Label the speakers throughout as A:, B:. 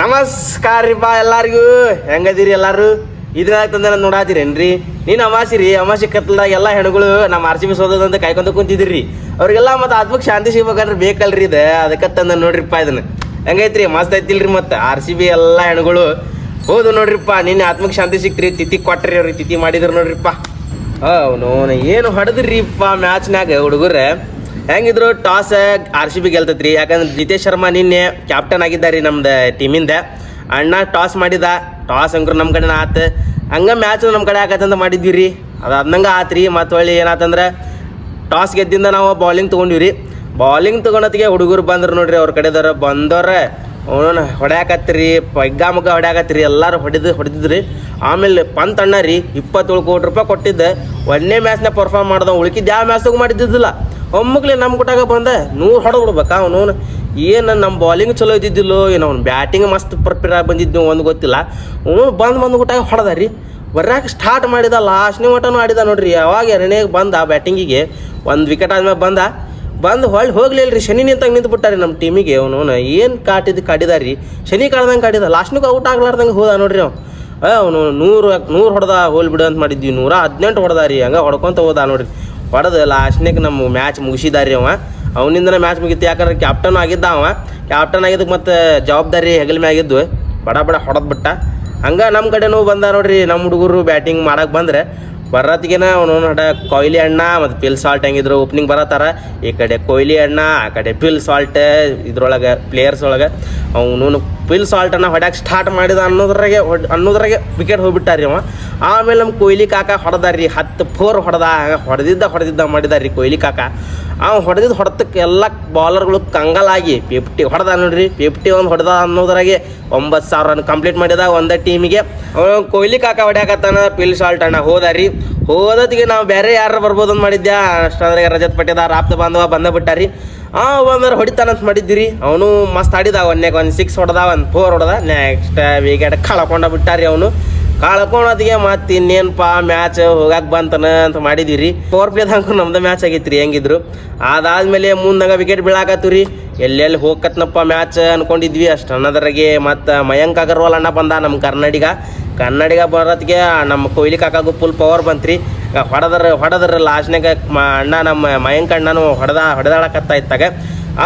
A: ನಮಸ್ಕಾರ ರೀ ಬಾ ಎಲ್ಲಾರಿಗೂ. ಹೆಂಗದಿರಿ ಎಲ್ಲಾರು? ಇದಾಗ್ತಂದ್ರೆ ನೋಡಾತಿರೇನ್ರಿ? ನೀನು ಅಮಾಸಿ ರೀ ಅಮಾಸಿ ಕತ್ಲದಾಗ ಎಲ್ಲ ಹೆಣ್ಗಳು ನಮ್ಮ ಆರ್ ಸಿ ಬಿ ಸೋದದಂತ ಕುಂತಿದ್ರಿ ಅವ್ರಿಗೆಲ್ಲ ಮತ್ತೆ ಆತ್ಮಕ್ಕೆ ಶಾಂತಿ ಸಿಗ್ಬೇಕಂದ್ರೆ ಬೇಕಲ್ರಿ ಇದು. ಅದಕ್ಕೆ ತಂದ ನೋಡ್ರಿಪ್ಪ ಇದನ್ನ. ಹೆಂಗೈತ್ರಿ, ಮಸ್ತ್ ಐತಿಲ್ರಿ ಮತ್ತೆ. ಆರ್ ಸಿ ಬಿ ಎಲ್ಲ ಹೆಣ್ಗಳು. ಹೌದು ನೋಡ್ರಿಪ್ಪ, ನಿನ್ನೆ ಆತ್ಮಕ್ ಶಾಂತಿ ಸಿಕ್ತ್ರಿ. ತಿಥಿ ಕೊಟ್ರಿ ಅವ್ರಿಗೆ, ತಿಥಿ ಮಾಡಿದ್ರು ನೋಡ್ರಿಪ್ಪ. ಅವನು ಏನು ಹೊಡೆದ್ರಿಪ್ಪ ಮ್ಯಾಚ್ನಾಗ ಹುಡುಗರ ಹೆಂಗಿದ್ರು ಟಾಸ್ ಆರ್ ಸಿ ಬಿ ಗೆಲ್ತೈತ್ರಿ. ಯಾಕಂದ್ರೆ ಜಿತೇಶ್ ಶರ್ಮಾ ನಿನ್ನೆ ಕ್ಯಾಪ್ಟನ್ ಆಗಿದ್ದಾರೆ ನಮ್ದು ಟೀಮಿಂದ ಅಣ್ಣ ಟಾಸ್ ಮಾಡಿದ, ಟಾಸ್ ಅಂಕರು ನಮ್ಮ ಕಡೆ ಆತು. ಹಂಗೆ ಮ್ಯಾಚ್ ನಮ್ಮ ಕಡೆ ಆಗತ್ತಂತ ಮಾಡಿದ್ವಿ ರೀ ಅದು ಅದಂಗೆ ಆತ್ರಿ, ಮತ್ತು ಹೊಳ್ಳಿ ಏನಾತಂದ್ರೆ ಟಾಸ್ ಗೆದ್ದಿಂದ ನಾವು ಬೌಲಿಂಗ್ ತೊಗೊಂಡಿವಿ ರೀ ಬೌಲಿಂಗ್ ತೊಗೊಳತ್ತಿಗೆ ಹುಡುಗರು ಬಂದ್ರು ನೋಡ್ರಿ ಅವ್ರ ಕಡೆದವ್ರ. ಬಂದವ್ರೆ ಅವನ ಹೊಡ್ಯಾಕತ್ರಿ ಪಗ್ಗಾ ಮಗ್ಗ ಹೊಡ್ಯಾಕತ್ರಿ, ಎಲ್ಲರೂ ಹೊಡೆದು, ಹೊಡೆದಿದ್ರಿ. ಆಮೇಲೆ ಪಂತ್ ಅಣ್ಣ ರೀ ಇಪ್ಪತ್ತೇಳು ಕೋಟಿ ರೂಪಾಯಿ ಕೊಟ್ಟಿದ್ದೆ. ಒಂದನೇ ಮ್ಯಾಚ್ನ ಪರ್ಫಾರ್ಮ್ ಮಾಡ್ದ ಉಳ್ಕಿದ್ದು ಯಾವ ಮ್ಯಾಚ್ಗೂ ಮಾಡಿದ್ದಿದ್ದಿಲ್ಲ. ಒಮ್ಮಕ್ಲೆ ನಮ್ಮ ಗುಟಾಗ ಬಂದ, ನೂರು ಹೊಡೆ ಬಿಡ್ಬೇಕಾ ಅವನು? ಏನು ನಮ್ಮ ಬಾಲಿಂಗ್ ಚಲೋ ಇದ್ದಿದ್ದಿಲ್ಲೋ, ಏನು ಅವ್ನು ಬ್ಯಾಟಿಂಗ್ ಮಸ್ತ್ ಪ್ರಿಪೇರ್ ಬಂದಿದ್ದು ಒಂದು ಗೊತ್ತಿಲ್ಲ. ಅವನು ಬಂದು ಬಂದು ಗುಟಾಗ ಹೊಡೆದ ರೀ. ಬರ್ಯಾಕೆ ಸ್ಟಾರ್ಟ್ ಮಾಡಿದ ಲಾಸ್ಟ್ನೇ ಮಟನೂ ಆಡಿದ ನೋಡ್ರಿ. ಯಾವಾಗ ಎರಡನೇ ಬಂದ ಬ್ಯಾಟಿಂಗಿಗೆ ಒಂದು ವಿಕೆಟ್ ಆದ್ಮೇಲೆ ಬಂದ. ಬಂದು ಹೊಳ್ಳಿ ಹೋಗ್ಲಿಲ್ಲ ರೀ ಶನಿ ನಿಂತಾಗ ನಿಂತು ಬಿಟ್ಟಾರಿ ನಮ್ಮ ಟೀಮಿಗೆ ಅವನು. ಏನು ಕಾಟಿದ್ದು ಕಾಡಿದ ರೀ. ಶನಿ ಕಾಡ್ದಂಗೆ ಕಾಡಿದ. ಲಾಸ್ಟ್ನಿಗೆ ಔಟ್ ಆಗ್ಲಾರ್ದಂಗೆ ಹೋದ ನೋಡ್ರಿ ಅವ ಅವನು ನೂರು ನೂರು ಹೊಡೆದ ಹೋಲ್ ಬಿಡು ಅಂತ ಮಾಡಿದ್ವಿ. ನೂರ ಹದಿನೆಂಟು ಹೊಡೆದ ರೀ. ಹಂಗೆ ಹೊಡ್ಕೊಂತ ಹೋದ ನೋಡ್ರಿ. ಹೊಡೆದು ಲಾಸ್ಟ್ನಾಗ ನಮ್ಮ ಮ್ಯಾಚ್ ಮುಗಿಸಿದಾರಿ ಅವ. ಅವನಿಂದನೇ ಮ್ಯಾಚ್ ಮುಗಿತು, ಯಾಕಂದ್ರೆ ಕ್ಯಾಪ್ಟನ್ ಆಗಿದ್ದ ಅವ. ಕ್ಯಾಪ್ಟನ್ ಆಗಿದ್ದಕ್ಕೆ ಮತ್ತೆ ಜವಾಬ್ದಾರಿ ಹೆಗಲ ಮ್ಯಾಗಿದ್ದು ಬಡ ಬಡ ಹೊಡೆದ್ಬಿಟ್ಟ ಹಂಗೆ ನಮ್ಮ ಕಡೆನೂ ಬಂದ ನೋಡ್ರಿ ನಮ್ಮ ಹುಡುಗರು ಬ್ಯಾಟಿಂಗ್ ಮಾಡೋಕೆ ಬಂದ್ರೆ ಬರತ್ತಿಗೆನ ಅವನು ಹಡ ಕೊಯ್ಲಿ ಅಣ್ಣ ಮತ್ತು ಪಿಲ್ ಸಾಲ್ಟ್ ಹೆಂಗಿದ್ರು ಓಪನಿಂಗ್ ಬರತ್ತಾರ. ಈ ಕಡೆ ಕೊಯ್ಲಿ ಅಣ್ಣ, ಆ ಕಡೆ ಪಿಲ್ ಸಾಲ್ಟ್ ಇದ್ರೊಳಗೆ ಪ್ಲೇಯರ್ಸ್ ಒಳಗೆ. ಅವನು ಪಿಲ್ ಸಾಲ್ಟನ್ನು ಹೊಡ್ಯಾಕೆ ಸ್ಟಾರ್ಟ್ ಮಾಡಿದ ಅನ್ನೋದ್ರಾಗೆ ಹೊಡ್, ಅನ್ನೋದ್ರಾಗೆ ವಿಕೆಟ್ ಹೋಗ್ಬಿಟ್ಟಾರಿ ಅವ. ಆಮೇಲೆ ನಮ್ಮ ಕೊಯ್ಲಿ ಕಾಕ ಹೊಡೆದಾರಿ ಹತ್ತು ಫೋರ್ ಹೊಡೆದ ಹೊಡೆದಿದ್ದ ಹೊಡೆದಿದ್ದ ಮಾಡಿದಾರ್ರಿ ಕೊಯ್ಲಿ ಕಾಕ. ಅವ ಹೊಡೆದಿದ್ದು ಹೊಡೆತಕ್ಕೆ ಎಲ್ಲ ಬಾಲರ್ಗಳು ಕಂಗಲಾಗಿ ಫಿಫ್ಟಿ ಹೊಡೆದ ನೋಡ್ರಿ ಫಿಫ್ಟಿ ಒಂದು ಹೊಡೆದ ಅನ್ನೋದ್ರಾಗೆ ಒಂಬತ್ತು ಸಾವಿರ ರನ್ ಕಂಪ್ಲೀಟ್ ಮಾಡಿದ ಒಂದೇ ಟೀಮಿಗೆ ಅವನು ಕೊಹ್ಲಿ ಕಾಕ ಹೊಡ್ಯಾಕತ್ತಾನ ಪಿಲ್ ಸಾಲ್ಟ್ ಅಣ್ಣ ಹೋದಾರಿ. ಹೋದತ್ತಿಗೆ ನಾವು ಬೇರೆ ಯಾರು ಬರ್ಬೋದು ಅಂತ ಮಾಡಿದ್ದೆ ಅಷ್ಟಾದ್ರೆ ರಜತ್ ಪಟ್ಟಿದ ರಾಪ್ತ ಬಾಂಧವ ಬಂದ ಬಿಟ್ಟಾರಿ. ಆ ಬಂದ್ರೆ ಹೊಡಿತಾನಂತ ಮಾಡಿದ್ದಿರಿ. ಅವನು ಮಸ್ತ್ ಆಡಿದ ಒಂದ್ನಾಗ ಒಂದು ಸಿಕ್ಸ್ ಹೊಡೆದ, ಒಂದು ಫೋರ್ ಹೊಡೆದ. ನೆಕ್ಸ್ಟ್ ವಿಕೆಟ್ ಕಳ್ಕೊಂಡ ಬಿಟ್ಟಾರಿ ಅವನು. ಕಳ್ಕೊಳೋದಿಗೆ ಮತ್ತೆ ಇನ್ನೇನಪ್ಪ ಮ್ಯಾಚ್ ಹೋಗಕ್ಕೆ ಬಂತನ ಅಂತ ಮಾಡಿದಿರಿ. ಪವರ್ ಪ್ಲೇದಾಗ ನಮ್ದು ಮ್ಯಾಚ್ ಆಗೈತ್ರಿ, ಹೆಂಗಿದ್ರು? ಅದಾದ್ಮೇಲೆ ಮುಂದಂಗ ವಿಕೆಟ್ ಬೀಳಾಕತ್ತು ರೀ ಎಲ್ಲೆಲ್ಲಿ ಹೋಗತ್ನಪ್ಪ ಮ್ಯಾಚ್ ಅನ್ಕೊಂಡಿದ್ವಿ, ಅಷ್ಟು ಅನ್ನೋದ್ರಾಗೆ ಮತ್ತು ಮಯಾಂಕ್ ಅಗರ್ವಾಲ್ ಅಣ್ಣ ಬಂದ ನಮ್ಮ ಕನ್ನಡಿಗ. ಕನ್ನಡಿಗ ಬರೋದಕ್ಕೆ ನಮ್ಮ ಕೊಹ್ಲಿ ಕಾಕಾಗೂ ಫುಲ್ ಪವರ್ ಬಂತ್ರಿ. ಹೊಡೆದ್ರ ಹೊಡೆದ್ರ ಲಾಸ್ಟ್ನಾಗ ಅಣ್ಣ ನಮ್ಮ ಮಯಾಂಕ್ ಅಣ್ಣನು ಹೊಡೆದ, ಹೊಡೆದಾಡಕತ್ತ ಇತ್ತಾಗ.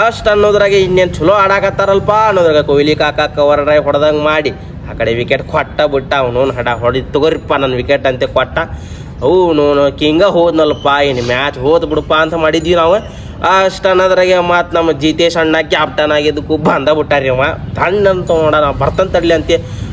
A: ಅಷ್ಟು ಅನ್ನೋದ್ರಾಗೆ ಇನ್ನೇನು ಚಲೋ ಆಡಾಕತ್ತಾರಲ್ಪ ಅನ್ನೋದ್ರಾಗ ಕೊಹ್ಲಿ ಕಾಕಾ ಕವರ್ ಹೊಡೆದಂಗೆ ಮಾಡಿ. ಆ ಕಡೆ ವಿಕೆಟ್ ಕೊಟ್ಟ ಬಿಟ್ಟ ಅವನು ಹಡ ಹೊಡಿ ತಗೋರಿಪ್ಪ ನನ್ನ ವಿಕೆಟ್ ಅಂತೆ ಕೊಟ್ಟ. ಅವನು ಕಿಂಗ ಹೋದ್ನಲ್ಪ ಇನ್ನು ಮ್ಯಾಚ್ ಹೋದ್ ಬಿಡಪ್ಪ ಅಂತ ಮಾಡಿದ್ವಿ ನಾವು. ಅಷ್ಟು ಅನ್ನೋದ್ರಾಗೆ ಮತ್ತು ನಮ್ಮ ಜಿತೇಶ್ ಅಣ್ಣ ಕ್ಯಾಪ್ಟನ್ ಆಗಿದ್ದಕ್ಕೂ ಬಂದ ಬಿಟ್ಟಾರಿ ಅವ. ಅಂತ ನೋಡೋಣ ಬರ್ತಂತ ತಡ್ಲಿ ಅಂತ.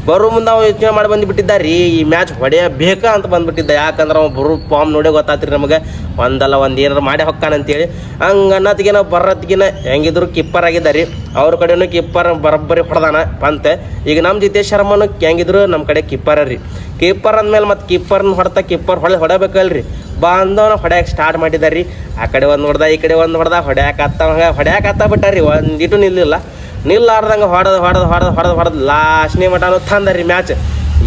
A: ಬರೋ ಮುಂದೆ ಅವ ಯೋಚನೆ ಮಾಡಿ ಬಂದುಬಿಟ್ಟಿದ್ದಾರಿ ಈ ಮ್ಯಾಚ್ ಹೊಡೆಯಬೇಕಾ ಅಂತ ಬಂದ್ಬಿಟ್ಟಿದ್ದ ಯಾಕಂದ್ರೆ ಅವ ಬರೋ ಫಾರ್ಮ್ ನೋಡೇ ಗೊತ್ತಾತ್ರಿ ನಮಗೆ. ಒಂದಲ್ಲ ಒಂದು ಏನಾರು ಮಾಡಿ ಹೊಕ್ಕಾನಂತೇಳಿ ಹಂಗೆ ಅನ್ನತ್ತಿಗೆ ನಾವು ಬರೋತ್ತಿಗಿನ ಹೆಂಗಿದ್ರು ಕಿಪ್ಪರ್ ಆಗಿದ್ದಾರೆ. ಅವ್ರ ಕಡೆನೂ ಕಿಪ್ಪರ್ ಬರೋಬ್ಬರಿ ಹೊಡೆದಾನ ಪಂತೆ. ಈಗ ನಮ್ಮ ಜಿತೇಶ್ ಶರ್ಮನು ಹೆಂಗಿದ್ರು ನಮ್ಮ ಕಡೆ ಕಿಪ್ಪರ ರೀ. ಕೀಪರ್ ಅಂದಮೇಲೆ ಮತ್ತು ಕೀಪರ್ನ ಹೊಡೆತ ಕಿಪ್ಪರ್ ಹೊಳೆ ಹೊಡಬೇಕಲ್ರಿ ಬಂದವನ ಹೊಡ್ಯಾಕೆ ಸ್ಟಾರ್ಟ್ ಮಾಡಿದಾರಿ ಆ ಕಡೆ ಒಂದು ಹೊಡೆದ, ಈ ಕಡೆ ಒಂದು ಹೊಡೆದ, ಹೊಡ್ಯಾಕ ಹಂಗೆ, ಹೊಡ್ಯಾಕ ಹತ್ತ ಬಿಟ್ಟಾರಿ ಒಂದಿಟ್ಟು ನಿಲ್ಲಿಲ್ಲ. ನಿಲ್ಲಾರ್ದಂಗೆ ಹೊಡೆದು ಹೊಡೆದು ಹೊಡೆದು ಹೊಡೆದು ಹೊಡೆದು ಲಾಸ್ಟ್ನೇ ತಂದ ರೀ ಮ್ಯಾಚ್.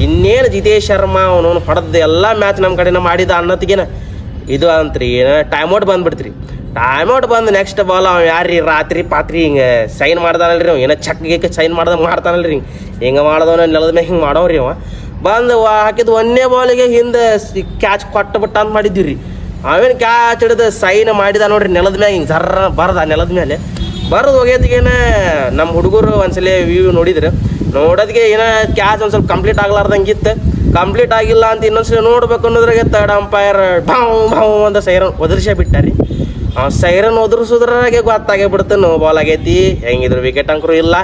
A: ಇನ್ನೇನು ಜಿತೇಶ್ ಶರ್ಮಾ ಅವನು ಹೊಡೆದ ಎಲ್ಲ ಮ್ಯಾಚ್ ನಮ್ಮ ಕಡೆ ಮಾಡಿದ ಅನ್ನೋತ್ತಿಗೇನ. ಇದು ಅಂತ್ರಿ, ಏನು ಟೈಮ್ ಔಟ್ ಬಂದ್ಬಿಡ್ತ್ರಿ. ಟೈಮ್ ಔಟ್ ಬಂದು ನೆಕ್ಸ್ಟ್ ಬಾಲ್ ಅವ ಯಾರ್ರಿ? ರಾತ್ರಿ ಪಾತ್ರಿ ಹಿಂಗೆ ಸೈನ್ ಮಾಡ್ದಾನಲ್ರಿ ಅವ. ಏನೋ ಚೆಕ್ ಗೀಕ್ ಸೈನ್ ಮಾಡ್ದ ಮಾಡ್ತಾನಲ್ರಿ. ಹಿಂಗೆ ಹಿಂಗೆ ಮಾಡ್ದವನ ನೆಲದ ಮ್ಯಾಗ ಹಿಂಗೆ ಮಾಡೋರಿ ಅವ. ಬಂದು ಹಾಕಿದ ಒಂದೇ ಬಾಲಿಗೆ ಹಿಂದೆ ಕ್ಯಾಚ್ ಕೊಟ್ಟು ಬಿಟ್ಟ ಅಂತ ಮಾಡಿದ್ವಿ ರೀ ಅವೇನು ಕ್ಯಾಚ್ ಹಿಡಿದು ಸೈನ್ ಮಾಡಿದ ನೋಡ್ರಿ ನೆಲದ ಮ್ಯಾಗ ಹಿಂಗೆ ಜರ್ರ ಬರದ ನೆಲದ ಮೇಲೆ ಬರೋದು ಹೋಗೋದಕ್ಕೇನೆ ನಮ್ಮ ಹುಡುಗರು ಒಂದ್ಸಲ ವ್ಯೂ ನೋಡಿದ್ರು. ನೋಡೋದಕ್ಕೆ ಏನೋ ಕ್ಯಾಚ್ ಒಂದು ಸ್ವಲ್ಪ ಕಂಪ್ಲೀಟ್ ಆಗ್ಲಾರ್ದಂಗೆ ಇತ್ತು. ಕಂಪ್ಲೀಟ್ ಆಗಿಲ್ಲ ಅಂತ ಇನ್ನೊಂದ್ಸಲ ನೋಡ್ಬೇಕು ಅನ್ನೋದ್ರಾಗೆ ತರ್ಡ್ ಅಂಪೈರ್ ಭಾವ್ ಭಾವ್ ಅಂತ ಸೈರನ್ ಒದರ್ಸೇ ಬಿಟ್ಟಾರಿ. ಆ ಸೈರನ್ ಒದರ್ಸೋದ್ರಾಗೆ ಗೊತ್ತಾಗೇ ಬಿಡ್ತು ನೋ ಬಾಲ್ ಆಗೈತಿ. ಹೆಂಗಿದ್ರು ವಿಕೆಟ್ ಅಂಕರು ಇಲ್ಲ.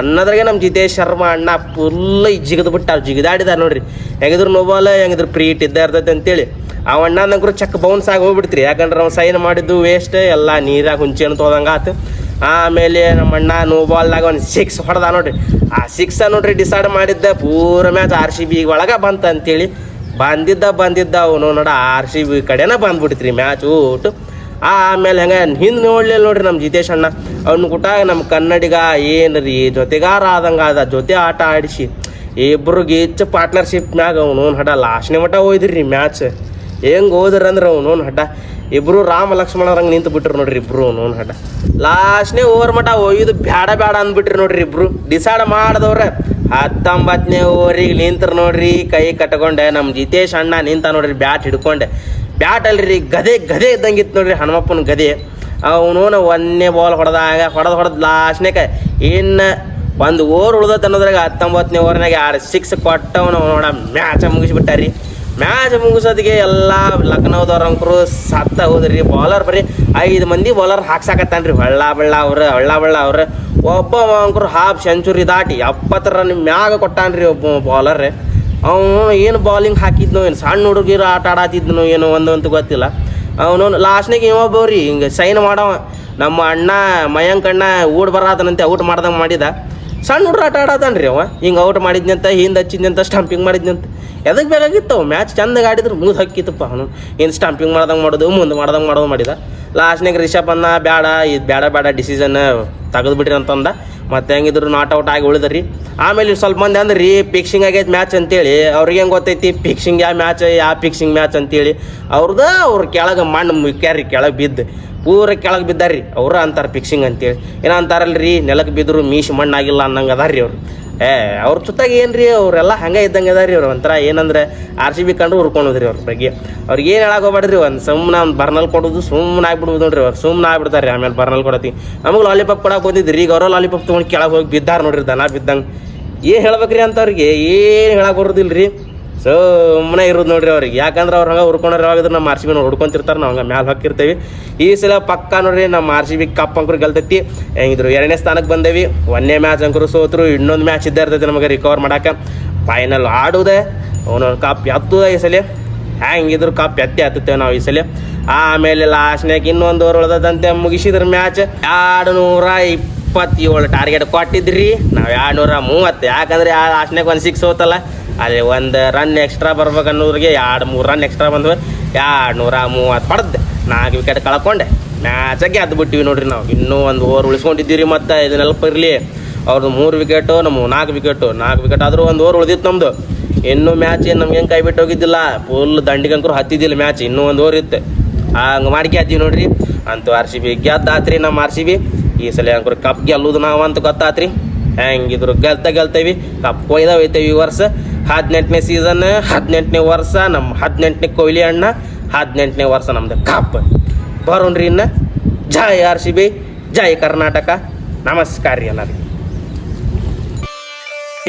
A: ಅನ್ನೋದ್ರಾಗೆ ನಮ್ಮ ಜಿತೇಶ್ ಶರ್ಮಾ ಅಣ್ಣ ಫುಲ್ ಜಿಗದ್ ಬಿಟ್ಟ ಜಿಗದಾಡಿದ ನೋಡ್ರಿ. ಹೆಂಗಿದ್ರು ನೋ ಬಾಲ್ ಹೆಂಗಿದ್ರು ಪ್ರೀಟ್ ಇದ್ದ ಇರ್ತೈತೆ ಅಂತೇಳಿ. ಆ ಅಣ್ಣ ನಂಗರು ಚೆಕ್ ಬೌನ್ಸ್ ಆಗಿ ಹೋಗ್ಬಿಡ್ತ್ರಿ. ಯಾಕಂದ್ರೆ ನಾವು ಸೈನ್ ಮಾಡಿದ್ದು ವೇಸ್ಟ್ ಎಲ್ಲ ನೀರಾಗ ಹುಂಚಿ ಅಂತ ಹೋದಂಗೆ ಆತು. ಆಮೇಲೆ ನಮ್ಮ ಅಣ್ಣ ನೋ ಬಾಲ್ದಾಗ ಒಂದು ಸಿಕ್ಸ್ ಹೊಡೆದ ನೋಡ್ರಿ. ಆ ಸಿಕ್ಸ್ ನೋಡ್ರಿ ಡಿಸೈಡ್ ಮಾಡಿದ್ದ, ಪೂರ ಮ್ಯಾಚ್ ಆರ್ ಸಿ ಬಿ ಒಳಗೆ ಬಂತ ಅಂತೇಳಿ. ಬಂದಿದ್ದ ಬಂದಿದ್ದ, ಅವನು ನೋಡ ಆರ್ ಸಿ ಬಿ ಕಡೆನ ಬಂದ್ಬಿಡ್ತ್ರಿ ಮ್ಯಾಚ್ ಊಟ. ಆಮೇಲೆ ಹೆಂಗೆ ಹಿಂದೆ ನೋಡ್ಲಿಲ್ಲ ನೋಡ್ರಿ ನಮ್ಮ ಜಿತೇಶ್ ಅಣ್ಣ. ಅವ್ನ ಕೂಟ ನಮ್ಮ ಕನ್ನಡಿಗ ಏನು ರೀ ಜೊತೆಗಾರ ಆದಂಗ ಅದ ಜೊತೆ ಆಟ ಆಡಿಸಿ. ಇಬ್ರು ಗೀಚ್ ಮ್ಯಾಗ ಅವನು ಹಡ ಲಾಸ್ಟ್ನೇ ಮಟ ಹೋಯ್ದ್ರಿ ಮ್ಯಾಚ್ ಹೆಂಗೆ ಹೋದ್ರಿ ಅಂದ್ರೆ ಅವನು ಹಡ್ಡ ಇಬ್ರು ರಾಮ ಲಕ್ಷ್ಮಣರಂಗೆ ನಿಂತು ಬಿಟ್ರು ನೋಡ್ರಿ ಇಬ್ರು ಅವನು ಹಡ ಲಾಸ್ಟ್ನೇ ಓವರ್ ಮಟ ಒಯ್ದು ಬ್ಯಾಡ ಬ್ಯಾಡ ಅಂದ್ಬಿಟ್ರಿ ನೋಡ್ರಿ ಇಬ್ರು. ಡಿಸೈಡ್ ಮಾಡಿದವ್ರೆ. ಹತ್ತೊಂಬತ್ತನೇ ಓವರಿಗೆ ನಿಂತ್ರು ನೋಡ್ರಿ, ಕೈ ಕಟ್ಕೊಂಡೆ. ನಮ್ಮ ಜಿತೇಶ್ ಅಣ್ಣ ನಿಂತ ನೋಡ್ರಿ ಬ್ಯಾಟ್ ಹಿಡ್ಕೊಂಡೆ. ಬ್ಯಾಟ್ ಅಲ್ರಿ ಗದೆ ಗದೆ ಇದ್ದಂಗಿತ್ತು ನೋಡ್ರಿ ಹನುಮಪ್ಪನ ಗದೆ. ಅವನು ಒಂದನೇ ಬಾಲ್ ಹೊಡೆದಾಗ, ಹೊಡೆದು ಹೊಡೆದು ಲಾಸ್ಟ್ನೇಕ ಇನ್ನು ಒಂದು ಓವರ್ ಉಳ್ದತ್ತೆ ಅನ್ನೋದ್ರಾಗ ಹತ್ತೊಂಬತ್ತನೇ ಓವರ್ನಾಗ ಎರಡು ಸಿಕ್ಸ್ ಕೊಟ್ಟವನು ನೋಡ ಮ್ಯಾಚ ಮುಗಿಸ್ಬಿಟ್ಟಾರಿ. ಮ್ಯಾಚ್ ಮುಗಿಸೋದಿಗೆ ಎಲ್ಲ ಲಕ್ನೋದವ್ರ ಅಂಕರು ಸತ್ತ ಹೋದ್ರಿ ಬಾಲರ್ ಬರೀ ಐದು ಮಂದಿ ಬಾಲರ್ ಹಾಕ್ಸಾಕತ್ತಾನ್ರಿ. ಹೊಳ್ಳ ಬಳ್ಳ ಅವ್ರು, ಹೊಳ್ಳ ಬಳ್ಳ ಅವ್ರು. ಒಬ್ಬ ಅಂಕರು ಹಾಫ್ ಸೆಂಚುರಿ ದಾಟಿ ಎಪ್ಪತ್ತು ರನ್ ಮ್ಯಾಗ ಕೊಟ್ಟಾನ್ರಿ ಒಬ್ಬ ಬಾಲರ್ ಅವನು ಏನು ಬಾಲಿಂಗ್ ಹಾಕಿದ್ನು ಏನು? ಸಣ್ಣ ಹುಡುಗಿರು ಆಟ ಆಡಾತಿದ್ನೋ ಏನೋ ಒಂದು ಅಂತ ಗೊತ್ತಿಲ್ಲ. ಅವನು ಲಾಸ್ಟ್ನಾಗ ಇನ್ನೊಬ್ಬವ್ರಿ ಹಿಂಗೆ ಸೈನ್ ಮಾಡವ. ನಮ್ಮ ಅಣ್ಣ ಮಯಾಂಕ್ ಅಣ್ಣ ಊಟ ಬರಾತನಂತೆ ಔಟ್ ಮಾಡ್ದಂಗೆ ಮಾಡಿದ. ಸಣ್ಣ ಹುಡ್ರು ಆಟ ಆಡತಾನ್ರಿ ಅವ. ಹಿಂಗೆ ಔಟ್ ಮಾಡಿದ್ನಂತ, ಹಿಂದೆ ಹಚ್ಚಿದ್ನಂತ ಸ್ಟಂಪಿಂಗ್ ಮಾಡಿದ್ನಂತ. ಎದಕ್ಕೆ ಬೇಕಾಗಿತ್ತು ಅವ? ಮ್ಯಾಚ್ ಚಂದಾಗ ಆಡಿದ್ರು, ಮುಗಿದು ಹಕ್ಕಿತ್ತಪ್ಪ ಅವನು. ಏನು ಸ್ಟಂಪಿಂಗ್ ಮಾಡ್ದಂಗೆ ಮಾಡೋದು, ಮುಂದೆ ಮಾಡ್ದಂಗೆ ಮಾಡೋದು ಮಾಡಿದ. ಲಾಸ್ಟ್ನಾಗ ರಿಷಬ್ ಅನ್ನ ಬೇಡ ಇದು ಬೇಡ ಬೇಡ ಡಿಸಿಷನ್ ತೆಗೆದು ಬಿಡ್ರಿ ಅಂತಂದ. ಮತ್ತೆ ಹೆಂಗಿದ್ರು ನಾಟ್ ಔಟ್ ಆಗಿ ಉಳಿದ್ರಿ. ಆಮೇಲೆ ಸ್ವಲ್ಪ ಮಂದಿ ಅಂದ್ರಿ ಫಿಕ್ಸಿಂಗ್ ಆಗೈತೆ ಮ್ಯಾಚ್ ಅಂತೇಳಿ. ಅವ್ರಿಗೆ ಹೆಂಗೆ ಗೊತ್ತೈತಿ? ಫಿಕ್ಸಿಂಗ್ ಯಾವ ಮ್ಯಾಚ್ ಯಾವ ಪಿಕ್ಸಿಂಗ್ ಮ್ಯಾಚ್ ಅಂತೇಳಿ. ಅವ್ರದ್ದು ಅವ್ರ ಕೆಳಗೆ ಮಣ್ಣು ಮುಕ್ಕ್ಯಾರಿ ಕೆಳಗೆ ಬಿದ್ದು. ಪೂರ ಕೆಳಗೆ ಬಿದ್ದಾರ್ರಿ. ಅವ್ರು ಅಂತಾರೆ ಫಿಕ್ಸಿಂಗ್ ಅಂತೇಳಿ. ಏನೋ ರೀ ನೆಲಕ್ಕೆ ಬಿದ್ದರು ಮೀಶ್ ಮಣ್ಣಾಗಿಲ್ಲ ಅನ್ನಂಗೆ ಅದಾರ್ರಿ ಅವರು. ಏ, ಅವ್ರ ಜೊತೆಗೆ ಏನು ರೀ ಅವರೆಲ್ಲ ಹಂಗೆ ಇದ್ದಂಗೆ ಅದಾರ್ರಿ ಅವ್ರು. ಒಂಥರ ಏನಂದ್ರೆ ಆರ್ ಸಿ ಬಿ ಕಂಡು ಹುರ್ಕೊಂಡ್ರಿ ಅವ್ರ ಬಗ್ಗೆ. ಅವ್ರಿಗೆ ಏನು ಹೇಳಕ್ಕೆ ಹೋಗ್ಬೇಡ್ರಿ, ಒಂದು ಸುಮ್ಮನೆ ಒಂದು ಬರ್ನಲ್ ಕೊಡೋದು ಸುಮ್ಮನೆ ಆಗ್ಬಿಡ್ಬೋದು ನೋಡ್ರಿ ಅವ್ರು. ಸುಮ್ಮನೆ ಆಗ್ಬಿಡ್ತಾರೆ ರೀ ಆಮೇಲೆ ಬರ್ನಲ್ ಕೊಡತ್ತಿ ನಮಗೆ ಲಾಲಿಪಾಪ್ ಕೊಡಕ್ಕೆ ಬಂದಿದ್ರಿ, ಈಗ ಅವರ ಲಾಲಿಪಾಪ್ ತೊಗೊಂಡು ಕೆಳಗೆ ಹೋಗಿ ಬಿದ್ದಾರ ನೋಡ್ರಿ ದನ ಬಿದ್ದಂಗೆ. ಏನು ಹೇಳ್ಬೇಕ್ರಿ ಅಂತವ್ರಿಗೆ, ಏನು ಹೇಳಕ್ಕೆ ಬರೋದಿಲ್ಲ ರೀ ಸುಮ್ಮನೆ ಇರೋದು ನೋಡ್ರಿ ಅವ್ರಿಗೆ. ಯಾಕಂದ್ರೆ ಅವ್ರು ಹಂಗೆ ಹುರ್ಕೊಂಡ್ರೆ ಯಾವಾಗಿದ್ರು ನಮ್ಮ ಆರ್ ಸಿ ಬಿ ಹುಡ್ಕೊಂತಿರ್ತಾರೆ, ನಾವು ಹಂಗೆ ಮ್ಯಾಲೆ ಹಾಕಿರ್ತೀವಿ. ಈ ಸಲ ಪಕ್ಕ ನೋಡ್ರಿ ನಮ್ಮ ಆರ್ ಬಿ ಕಪ್ ಅಂಕರು ಗೆಲ್ತೈತಿ. ಹೆಂಗಿದ್ರು ಎರಡನೇ ಸ್ಥಾನಕ್ಕೆ ಬಂದೇವಿ. ಒಂದನೇ ಮ್ಯಾಚ್ ಅಂಕರು ಸೋತರು, ಇನ್ನೊಂದು ಮ್ಯಾಚ್ ಇದ್ದೇ ಇರ್ತೈತಿ ನಮಗೆ ರಿಕವರ್ ಮಾಡೋಕೆ. ಫೈನಲ್ ಆಡೋದೆ ಅವನೊಂದು ಕಪ್ ಎತ್ತುದ ಈ ಸಲ. ಹೆಂಗಿದ್ರು ಕಪ್ ಎತ್ತಿ ಹತ್ತೇವೆ ನಾವು ಈ ಸಲ. ಆಮೇಲೆ ಲಾಸ್ಟ್ನಾಗ ಇನ್ನೊಂದು ಓವರ್ ಉಳ್ದದಂತೆ ಮುಗಿಸಿದ್ರ ಮ್ಯಾಚ್. ಎರಡು ನೂರ ಇಪ್ಪತ್ತೇಳು ಟಾರ್ಗೆಟ್ ಕೊಟ್ಟಿದ್ರಿ. ನಾವು ಎರಡು ನೂರ ಮೂವತ್ತು. ಯಾಕಂದ್ರೆ ಆ ಲಾಸ್ಟ್ನಾಗ ಒಂದು ಸಿಕ್ಸ್ ಹೋತಲ್ಲ, ಅಲ್ಲಿ ಒಂದು ರನ್ ಎಕ್ಸ್ಟ್ರಾ ಬರ್ಬೇಕು ಅನ್ನೋರಿಗೆ ಎರಡು ಮೂರು ರನ್ ಎಕ್ಸ್ಟ್ರಾ ಬಂದ್ವು. ಎರಡು ನೂರ ಮೂವತ್ತು ಹೊಡೆದು. ನಾಲ್ಕು ವಿಕೆಟ್ ಕಳ್ಕೊಂಡೆ. ಮ್ಯಾಚಾಗೆ ಅದು ಬಿಟ್ಟಿವಿ ನೋಡ್ರಿ ನಾವು. ಇನ್ನೂ ಒಂದು ಓವರ್ ಉಳಿಸ್ಕೊಂಡಿದ್ದೀವಿ ಮತ್ತು, ಇದು ನೆನಪು ಇರಲಿ. ಅವ್ರದ್ದು ಮೂರು ವಿಕೆಟು ನಮ್ಮ ನಾಲ್ಕು ವಿಕೆಟು ನಾಲ್ಕು ವಿಕೆಟ್ ಆದರೂ ಒಂದು ಓವರ್ ಉಳಿದಿತ್ತು ನಮ್ಮದು ಇನ್ನೂ ಮ್ಯಾಚ್ ಏನು ನಮ್ಗೆ ಕೈ ಬಿಟ್ಟು ಹೋಗಿದ್ದಿಲ್ಲ. ಫುಲ್ ದಂಡಿಗಂಕರು ಹತ್ತಿದ್ದಿಲ್ಲ ಮ್ಯಾಚ್ ಇನ್ನೂ ಒಂದು ಓವರ್ ಇತ್ತು. ಹಂಗೆ ಮಾಡಿ ಹತ್ತೀವಿ ನೋಡ್ರಿ. ಅಂತೂ ಆರ್ ಸಿ ಬಿ ಗೆದ್ದಾತ್ರಿ ನಮ್ಮ ಆರ್ ಸಿ ಬಿ ಈ ಸಲ ಅಂಕರು ಕಪ್ ಗೆಲ್ಲುದು ನಾವು ಅಂತ ಗೊತ್ತಾತ್ರಿ. ಹೆಂಗಿದ್ರು ಗೆಲ್ತ ಗೆಲ್ತೇವಿ ಕಪ್ ಕೊಯ್ದ ಒಯ್ತೇವಿ ಈ ವರ್ಷ. ಹದಿನೆಂಟನೇ ಸೀಸನ್ ಹದಿನೆಂಟನೇ ವರ್ಷ ನಮ್ಮ ಹದಿನೆಂಟನೇ ಕೊಹ್ಲಿ ಅಣ್ಣ, ಹದಿನೆಂಟನೇ ವರ್ಷ ನಮ್ದು ಕಪ್ ಬರೋಣ್ರಿ ಇನ್ನು. ಜೈ ಆರ್ ಸಿ ಬಿ, ಜೈ ಕರ್ನಾಟಕ. ನಮಸ್ಕಾರ ರೀ ಎಲ್ಲರಿಗೆ.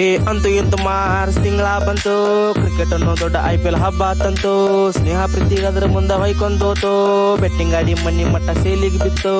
A: ಏ, ಅಂತೂ ಇಂತು ಮಾರ್ಚ್ ತಿಂಗಳ ಬಂತು. ಕ್ರಿಕೆಟ್ ಅನ್ನೋ ದೊಡ್ಡ ಐ ಪಿ ಎಲ್ ಹಬ್ಬ ತಂತು ಸ್ನೇಹ ಅದ್ರ ಮುಂದೆ ಹೊಯ್ಕೊಂಡೋತು ಬೆಟ್ಟಿಂಗ್ ಆಡಿ ಮನಿ ಮಟ್ಟ ಸೇಲಿಗೆ ಬಿತ್ತು.